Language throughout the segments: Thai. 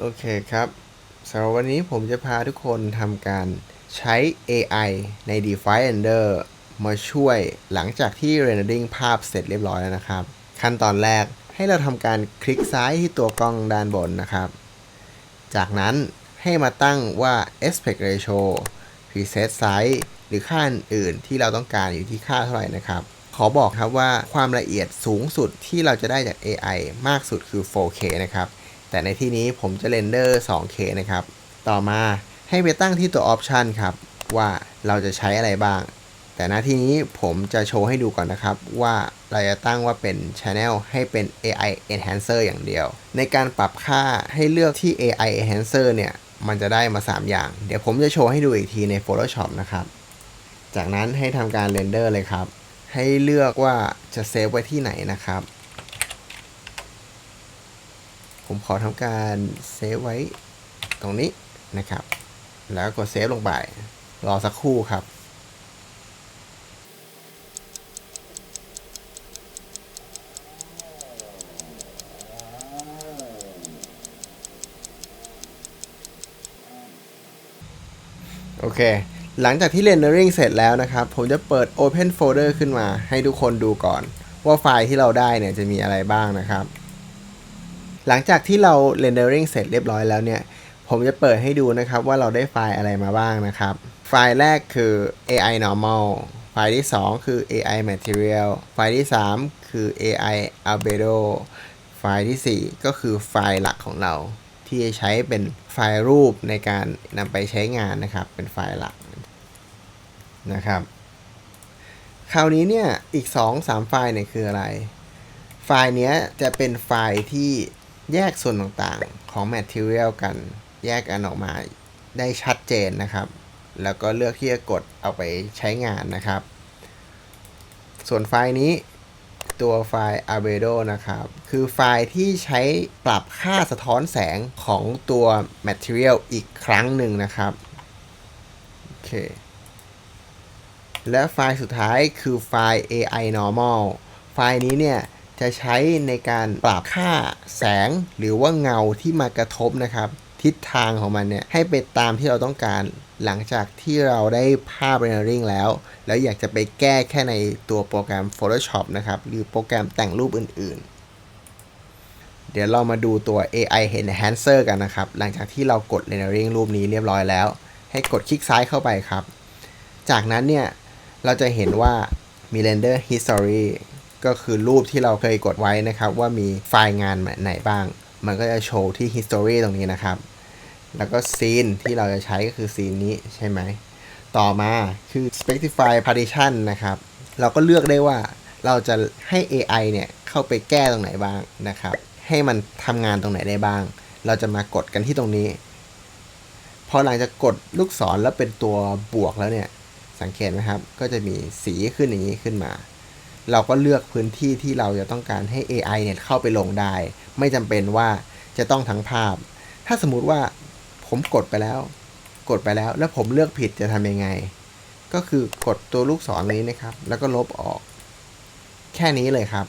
โอเคครับสำหรับวันนี้ผมจะพาทุกคนทำการใช้ AI ใน Definder มาช่วยหลังจากที่ rendering ภาพเสร็จเรียบร้อยแล้วนะครับ ขั้นตอนแรกให้เราทำการคลิกซ้ายที่ตัวกล้องด้านบนนะครับ จากนั้นให้มาตั้งว่า aspect ratio preset size หรือค่าอื่นที่เราต้องการอยู่ที่ค่าเท่าไหร่นะครับ ขอบอกครับว่าความละเอียดสูงสุดที่เราจะได้จาก AI มากสุดคือ 4K นะครับ แต่ในที่นี้ผมจะเรนเดอร์ 2K นะครับ ต่อมาให้ไปตั้งที่ตัว Option ครับ ว่าเราจะใช้อะไรบ้าง แต่หน้าที่นี้ผมจะโชว์ให้ดูก่อนนะครับ ว่าเราจะตั้งว่าเป็น Channel ให้เป็น AI Enhancer อย่างเดียว ในการปรับค่าให้เลือกที่ AI Enhancer เนี่ย มันจะได้มา 3 อย่าง เดี๋ยวผมจะโชว์ให้ดูอีกทีใน Photoshop นะครับ จากนั้นให้ทำการเรนเดอร์เลยครับ ให้เลือกว่าจะเซฟไว้ที่ไหนนะครับ ผมขอทำการเซฟไว้ตรงนี้นะครับ แล้วกดเซฟลงไป รอสักครู่ครับโอเค หลังจากที่ rendering เสร็จแล้วนะครับ ผมจะเปิด open folder ขึ้นมาให้ทุกคนดูก่อน ว่าไฟล์ที่เราได้เนี่ยจะมีอะไรบ้างนะครับ หลังจากที่เรา rendering เสร็จเรียบร้อยแล้วเนี่ย ผมจะเปิดให้ดูนะครับว่าเราได้ไฟล์อะไรมาบ้างนะครับ ไฟล์แรกคือ AI normal ไฟล์ที่ 2 คือ AI material ไฟล์ที่ 3 คือ AI albedo ไฟล์ทีสี่4 ก็คือไฟล์หลักของเรา ที่จะใช้เป็นไฟล์รูปในการนำไปใช้งานนะครับ เป็นไฟล์หลักนะครับ คราวนี้เนี่ย อีก 2-3 ไฟล์เนี่ยคืออะไร ไฟล์เนี้ยจะเป็นไฟล์ที่ แยกส่วนต่างๆของ Material กันแยกกันออกมาได้ชัดเจนนะครับ แล้วก็เลือกที่จะกดเอาไปใช้งานนะครับ ส่วนไฟล์นี้ตัวไฟล์ albedo นะครับ คือไฟล์ที่ใช้ปรับค่าสะท้อนแสงของตัว Material อีกครั้งหนึ่งนะครับ โอเค และไฟล์สุดท้ายคือไฟล์ AI normal ไฟล์นี้เนี่ย จะใช้ในการปรับค่าแสงหรือว่าเงาที่มากระทบนะครับ ทิศทางของมันเนี่ยให้ไปตามที่เราต้องการ หลังจากที่เราได้ภาพ rendering แล้ว แล้วอยากจะไปแก้แค่ในตัวโปรแกรม Photoshop นะครับ หรือโปรแกรมแต่งรูปอื่นๆ เดี๋ยวเรามาดูตัว AI Enhancer กันนะครับ หลังจากที่เรากด rendering รูปนี้เรียบร้อยแล้ว ให้กดคลิกซ้ายเข้าไปครับ จากนั้นเนี่ยเราจะเห็นว่ามี render history ก็คือรูปที่เราเคยกดไว้นะครับ ว่ามีไฟล์งานไหนบ้าง มันก็จะโชว์ที่ history ตรงนี้นะครับ แล้วก็ scene ที่เราจะใช้ก็คือ scene นี้ใช่ไหม ต่อมาคือ specify partition นะครับ เราก็เลือกได้ว่าเราจะให้ AI เนี่ยเข้าไปแก้ตรงไหนบ้างนะครับ ให้มันทำงานตรงไหนได้บ้าง เราจะมากดกันที่ตรงนี้ พอหลังจากกดลูกศรแล้วเป็นตัวบวกแล้วเนี่ย สังเกตไหมครับ ก็จะมีสีขึ้นอย่างนี้ขึ้นมา เราก็เลือกพื้นที่ที่เราจะต้องการให้ AI เนี่ยเข้าไปลงได้ ไม่จำเป็นว่าจะต้องทั้งภาพ ถ้าสมมุติว่าผมกดไปแล้ว กดไปแล้ว แล้วผมเลือกผิดจะทำยังไง ก็คือกดตัวลูกศรนี้นะครับ แล้วก็ลบออก แค่นี้เลยครับ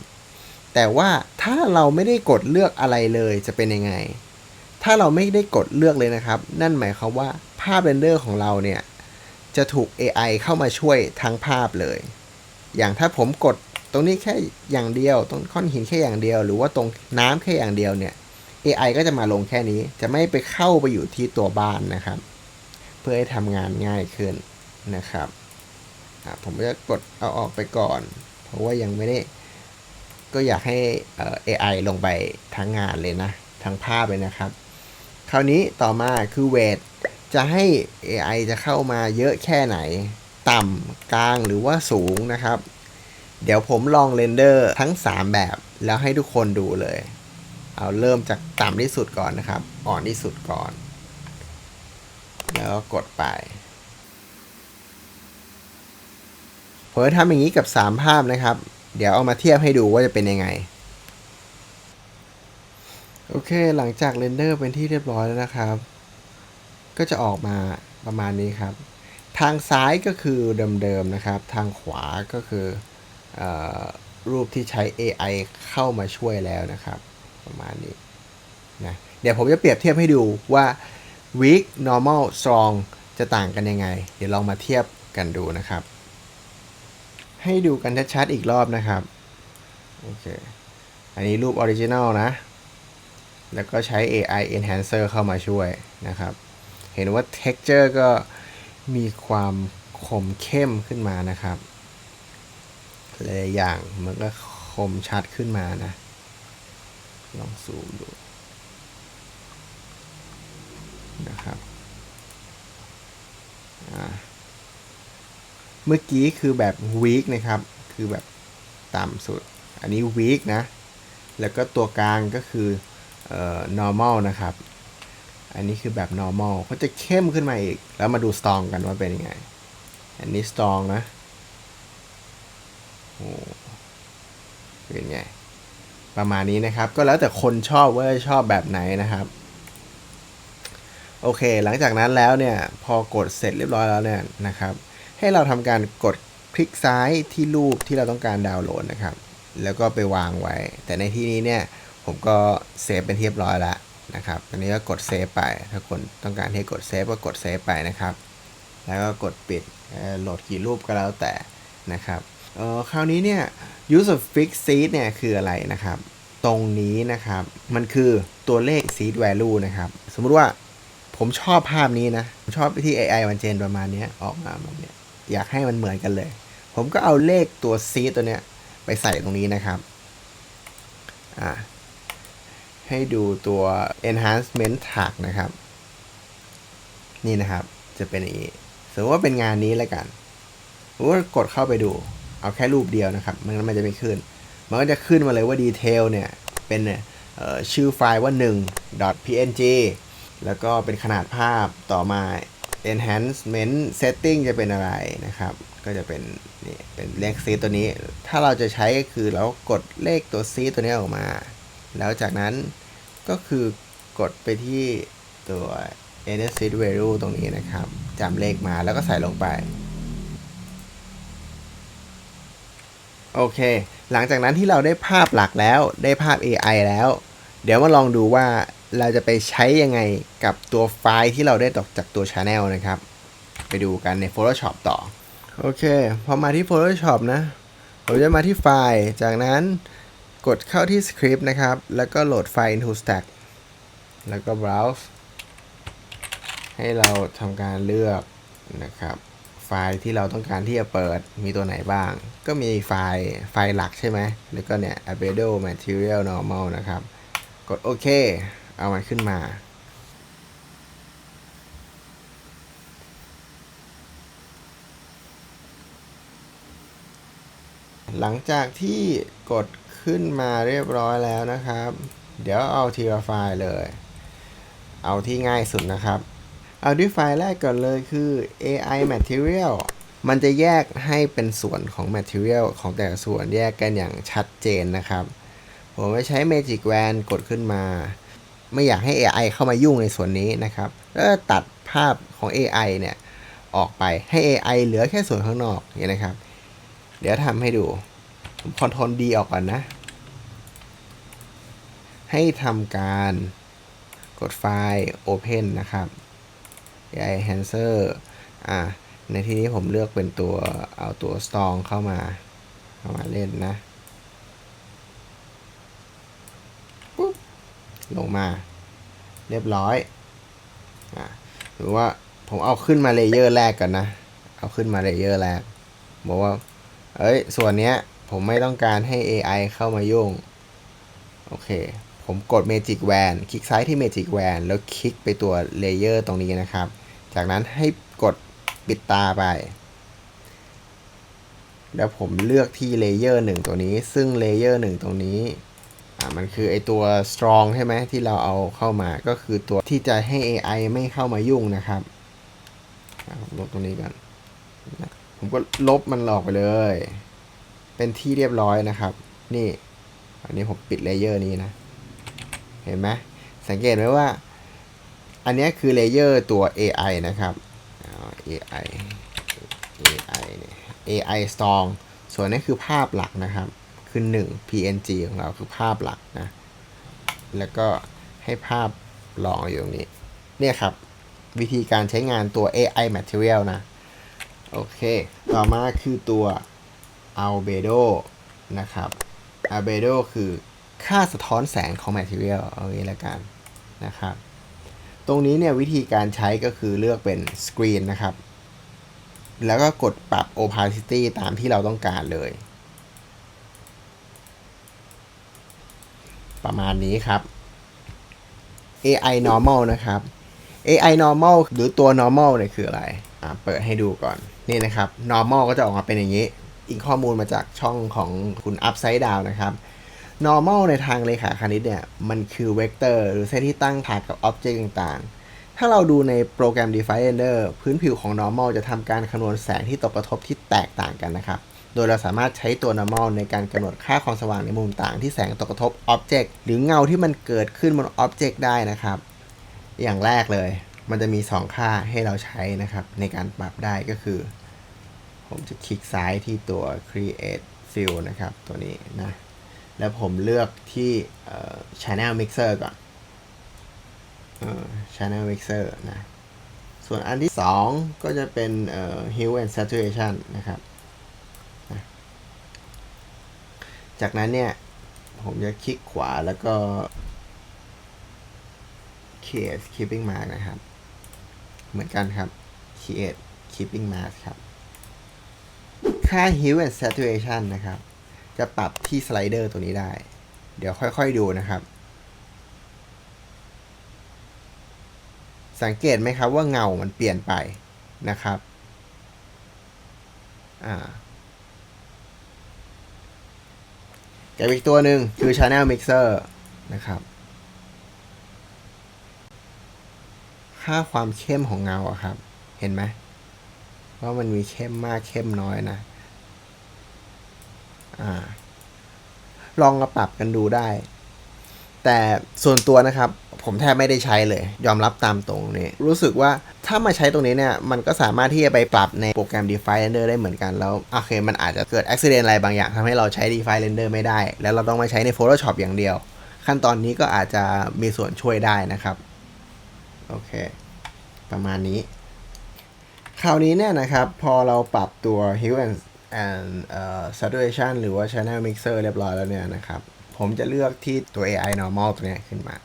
แต่ว่าถ้าเราไม่ได้กดเลือกอะไรเลยจะเป็นยังไง ถ้าเราไม่ได้กดเลือกเลยนะครับ นั่นหมายความว่าภาพเรนเดอร์ของเราเนี่ยจะถูก AI เข้ามาช่วยทั้งภาพเลย อย่างถ้าผมกดตรงนี้แค่อย่างเดียว ตรงก้อนหินแค่อย่างเดียว หรือว่าตรงน้ำแค่อย่างเดียวเนี่ย AI ก็จะมาลงแค่นี้ จะไม่ไปเข้าไปอยู่ที่ตัวบ้านนะครับ เพื่อให้ทำงานง่ายขึ้นนะครับผมจะกดเอาออกไปก่อน เพราะว่ายังไม่ได้ก็อยากให้เอ่อ AI ลงไปทั้งงานเลยนะ ทั้งภาพเลยนะครับ คราวนี้ต่อมาคือเวทจะให้ AI จะเข้ามาเยอะแค่ไหน ต่ำกลางหรือว่าสูงนะครับ เดี๋ยวผมลองเรนเดอร์ทั้ง 3 แบบแล้วให้ทุกคนดูเลย เอาเริ่มจากต่ำที่สุดก่อนนะครับ อ่อนที่สุดก่อน แล้วก็กดไปผมจะทำอย่างนี้กับ 3 ภาพนะครับ เดี๋ยวเอามาเทียบให้ดูว่าจะเป็นยังไง โอเค หลังจากเรนเดอร์เป็นที่เรียบร้อยแล้วนะครับ ก็จะออกมาประมาณนี้ครับ ทางซ้ายก็คือเดิมๆนะครับ ทางขวาก็คือเออ รูปที่ใช้ AI เข้ามาช่วยแล้วนะครับ ประมาณนี้นะเดี๋ยวผมจะเปรียบเทียบให้ดูว่า weak normal strong จะต่างกันยังไง เดี๋ยวลองมาเทียบกันดูนะครับ ให้ดูกันชัดๆอีกรอบนะครับโอเคอันนี้รูปออริจินัลนะ แล้วก็ใช้ AI enhancer เข้ามาช่วยนะครับ เห็นว่า texture ก็มีความคมเข้มขึ้นมานะครับ หลายอย่างมันก็คมชัดขึ้นมานะ ลองซูมดูนะครับเมื่อกี้คือแบบ weak นะครับ คือแบบต่ำสุด อันนี้ weak นะ แล้วก็ตัวกลางก็คือเอ่อ normal นะครับ อันนี้คือแบบ normal ก็จะเข้มขึ้นมาอีก แล้วมาดู strong กันว่าเป็นยังไง อันนี้ strong นะ โอ้เป็นไง ประมาณนี้นะครับ ก็แล้วแต่คนชอบว่าชอบแบบไหนนะครับ โอเค หลังจากนั้นแล้วเนี่ย พอกดเสร็จเรียบร้อยแล้วเนี่ยนะครับ ให้เราทำการกดคลิกซ้ายที่รูปที่เราต้องการดาวน์โหลดนะครับ แล้วก็ไปวางไว้ แต่ในที่นี้เนี่ย ผมก็เซฟเป็นเรียบร้อยแล้วนะครับอันนี้ก็กดเซฟไป ถ้าคนต้องการให้กดเซฟก็กดเซฟไปนะครับ แล้วก็กดปิดโหลดกี่รูปก็แล้วแต่นะครับ เออคราวนี้เนี่ย use of fixed seed เนี่ยคืออะไรนะครับ ตรงนี้นะครับ มันคือตัวเลข seed value นะครับ สมมุติว่าผมชอบภาพนี้นะ ผมชอบที่ AI มันเจนประมาณนี้ออกมาแบบนี้อยากให้มันเหมือนกันเลย ผมก็เอาเลขตัว seed ตัวเนี้ยไปใส่ตรงนี้นะครับ อ่าให้ดูตัว enhancement tag นะครับ นี่นะครับ จะเป็นอย่างนี้ สมมติว่าเป็นงานนี้แล้วกันสมมติว่ากดเข้าไปดู เอาแค่รูปเดียวนะครับมันมันจะไม่ขึ้น มันก็จะขึ้นมาเลยว่าดีเทลเนี่ยเป็นเอ่อชื่อไฟล์ว่า 1.png แล้วก็เป็นขนาดภาพต่อมา enhancement setting จะเป็นอะไรนะครับ ก็จะเป็นนี่เป็นเลขซีตัวนี้ ถ้าเราจะใช้ก็คือเรากดเลขตัวซีตัวนี้ออกมา แล้วจากนั้นก็คือกดไปที่ตัว n s eed value ตรงนี้นะครับจำเลขมาแล้วก็ใส่ลงไป โอเค หลังจากนั้นที่เราได้ภาพหลักแล้ว ได้ภาพ AI แล้ว เดี๋ยวมาลองดูว่าเราจะไปใช้ยังไงกับตัวไฟล์ที่เราได้ตกจากตัว Channel นะครับ ไปดูกันใน Photoshop ต่อ โอเค พอมาที่ Photoshop นะ ผมจะมาที่ไฟล์ จากนั้นกดเข้าที่ Script นะครับ แล้วก็โหลดไฟล์ into stack แล้วก็ browse ให้เราทำการเลือกนะครับ ไฟล์ที่เราต้องการที่จะเปิดมีตัวไหนบ้าง ก็มีไฟล์ไฟล์หลักใช่ไหมแล้วก็เนี่ย Abedo material normal นะครับ กดโอเค เอามันขึ้นมาหลังจากที่กดขึ้นมาเรียบร้อยแล้วนะครับ เดี๋ยวเอาทีละไฟล์เลย เอาที่ง่ายสุดนะครับ เอาด้วยไฟล์แรกก่อนเลยคือ AI material มันจะแยกให้เป็นส่วนของ material ของแต่ละส่วนแยกกันอย่างชัดเจนนะครับ ผมไปใช้ Magic Wand กดขึ้นมา ไม่อยากให้ AI เข้ามายุ่งในส่วนนี้นะครับ แล้วก็ตัดภาพของ AI เนี่ยออกไปให้ AI เหลือแค่ส่วนข้างนอกอย่างนี้นะครับ เดี๋ยวทำให้ดูผมคอนโทรลดีออกก่อนนะ ให้ทำการกดไฟล์ Open นะครับ AI Enhancer อ่าในที่นี้ผมเลือกเป็นตัวเอาตัว Strong เข้ามาเข้ามาเล่นนะปุ๊บลงมาเรียบร้อยอ่าหรือว่าผมเอาขึ้นมาเลเยอร์แรกก่อนนะ เอาขึ้นมาเลเยอร์แรก บอกว่า เอ้ย ส่วนเนี้ยผมไม่ต้องการให้ AI เข้ามายุ่ง โอเค ผมกด Magic Wand คลิกซ้ายที่ Magic Wand แล้วคลิกไปตัวเลเยอร์ตรงนี้นะครับ จากนั้นให้กดปิดตาไป แล้วผมเลือกที่เลเยอร์หนึ่งตัวนี้ ซึ่งเลเยอร์หนึ่งตรงนี้อ่ามันคือไอตัว strong ใช่ไหมที่เราเอาเข้ามาก็คือตัวที่จะให้ AI ไม่เข้ามายุ่งนะครับลบตรงนี้ก่อนผมก็ลบมันออกไปเลย เป็นที่เรียบร้อยนะครับ นี่ อันนี้ผมปิดเลเยอร์นี้นะ เห็นไหมสังเกตไหมว่า อันนี้คือเลเยอร์ตัว AI นะครับอ่า AI AI เนี่ย AI strong ส่วนนี้คือภาพหลักนะครับ คือ 1 PNG ของเราคือภาพหลักนะ แล้วก็ให้ภาพลองอยู่ตรงนี้ เนี่ยครับ วิธีการใช้งานตัว AI Material นะ โอเค ต่อมาคือตัว Albedo นะครับ Albedo คือค่าสะท้อนแสงของ Material เอางี้ละกันนะครับ ตรงนี้เนี่ยวิธีการใช้ก็คือเลือกเป็น Screen นะครับ แล้วก็กดปรับ opacity ตามที่เราต้องการเลย ประมาณนี้ครับ AI normal นะครับ AI normal หรือตัว normal เนี่ยคืออะไร อ่า เปิดให้ดูก่อน นี่นะครับ normal ก็จะออกมาเป็นอย่างนี้อิงข้อมูลมาจากช่องของคุณ upside down นะครับ normal ในทางเลขาคณิตเนี่ย มันคือเวกเตอร์หรือเส้นที่ตั้งฉากกับ object ต่างๆ ถ้าเราดูในโปรแกรม Definer พื้นผิวของ normal จะทำการคำนวณแสงที่ตกกระทบที่แตกต่างกันนะครับ โดยเราสามารถใช้ตัว normal ในการกำหนดค่าความสว่างในมุมต่างที่แสงตกกระทบ object หรือเงาที่มันเกิดขึ้นบน object ได้นะครับ อย่างแรกเลย มันจะมี 2 ค่าให้เราใช้นะครับในการปรับได้ก็คือ ผมจะคลิกซ้ายที่ตัว create fill นะครับ ตัวนี้นะ แล้วผมเลือกที่ channel mixer ก่อนออ channel mixer นะ ส่วนอันที่ 2 ก็จะเป็น hue and saturation นะครับนะจากนั้นเนี่ย ผมจะคลิกขวาแล้วก็ create keeping mask นะครับ เหมือนกันครับ create keeping mask ครับ ค่า hue and saturation นะครับ จะปรับที่สไลเดอร์ตัวนี้ได้ เดี๋ยวค่อยๆดูนะครับ สังเกตไหมครับว่าเงามันเปลี่ยนไปนะครับอ่ากับอีกตัวหนึ่งคือ Channel Mixer นะครับ ค่าความเข้มของเงาอะครับ เห็นไหมว่ามันมีเข้มมากเข้มน้อยนะ อ่า ลองมาปรับกันดูได้ แต่ส่วนตัวนะครับ ผมแทบไม่ได้ใช้เลย ยอมรับตามตรงนี้ รู้สึกว่าถ้ามาใช้ตรงนี้เนี่ย มันก็สามารถที่จะไปปรับในโปรแกรม Defi Render ได้เหมือนกันแล้ว โอเค มันอาจจะเกิดอุบิเหตุอะไรบางอย่างทำให้เราใช้ Defi Render ไม่ได้ แล้วเราต้องมาใช้ใน Photoshop อย่างเดียว ขั้นตอนนี้ก็อาจจะมีส่วนช่วยได้นะครับโอเค ประมาณนี้ คราวนี้เนี่ยนะครับ พอเราปรับตัว hue and and uh, saturation หรือว่า channel mixer เรียบร้อยแล้วเนี่ยนะครับ ผมจะเลือกที่ตัว AI normal ตัวเนี้ยขึ้นมา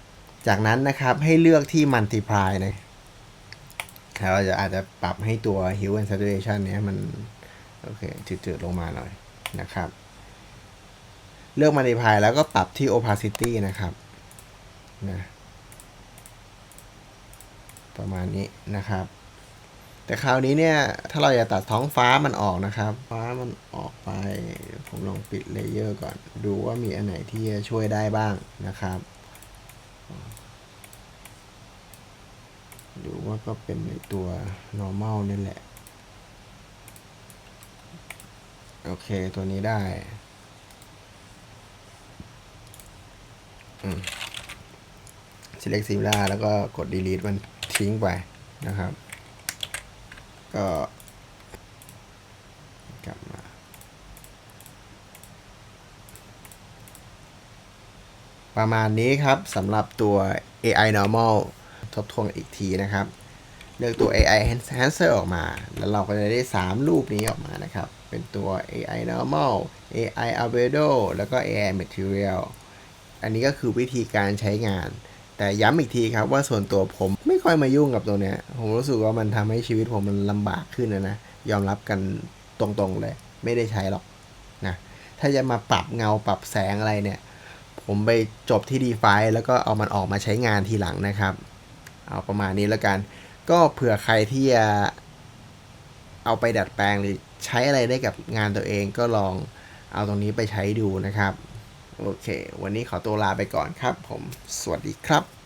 จากนั้นนะครับให้เลือกที่ multiply นะเราจะอาจจะปรับให้ตัว hue and saturation เนี้ยมัน โอเคจืดๆลงมาหน่อยนะครับ เลือก multiply แล้วก็ปรับที่ opacity นะครับนะประมาณนี้นะครับ แต่คราวนี้เนี่ย ถ้าเราอยากตัดท้องฟ้ามันออกนะครับ ฟ้ามันออกไป ผมลองปิดเลเยอร์ก่อน ดูว่ามีอันไหนที่จะช่วยได้บ้างนะครับ ดูว่าก็เป็นในตัว normal นี่แหละ โอเค ตัวนี้ได้อืม select similar แล้วก็กด delete มันทิ้งไปนะครับ ก็กลับมาประมาณนี้ครับสำหรับตัว AI normal ทบทวนอีกทีนะครับ เลือกตัว AI enhancer ออกมา แล้วเราก็จะได้ 3 รูปนี้ออกมานะครับ เป็นตัว AI normal AI albedo แล้วก็ AI material อันนี้ก็คือวิธีการใช้งาน แต่ย้ำอีกทีครับว่าส่วนตัวผม ค่อยมายุ่งกับตัวเนี้ย ผมรู้สึกว่ามันทำให้ชีวิตผมมันลำบากขึ้นนะนะ ยอมรับกันตรงๆเลย ไม่ได้ใช้หรอกนะ ถ้าจะมาปรับเงาปรับแสงอะไรเนี่ย ผมไปจบที่ Define แล้วก็เอามันออกมาใช้งานทีหลังนะครับ เอาประมาณนี้แล้วกัน ก็เผื่อใครที่จะเอาไปดัดแปลงหรือใช้อะไรได้กับงานตัวเองก็ลองเอาตรงนี้ไปใช้ดูนะครับ โอเค วันนี้ขอตัวลาไปก่อนครับผม สวัสดีครับ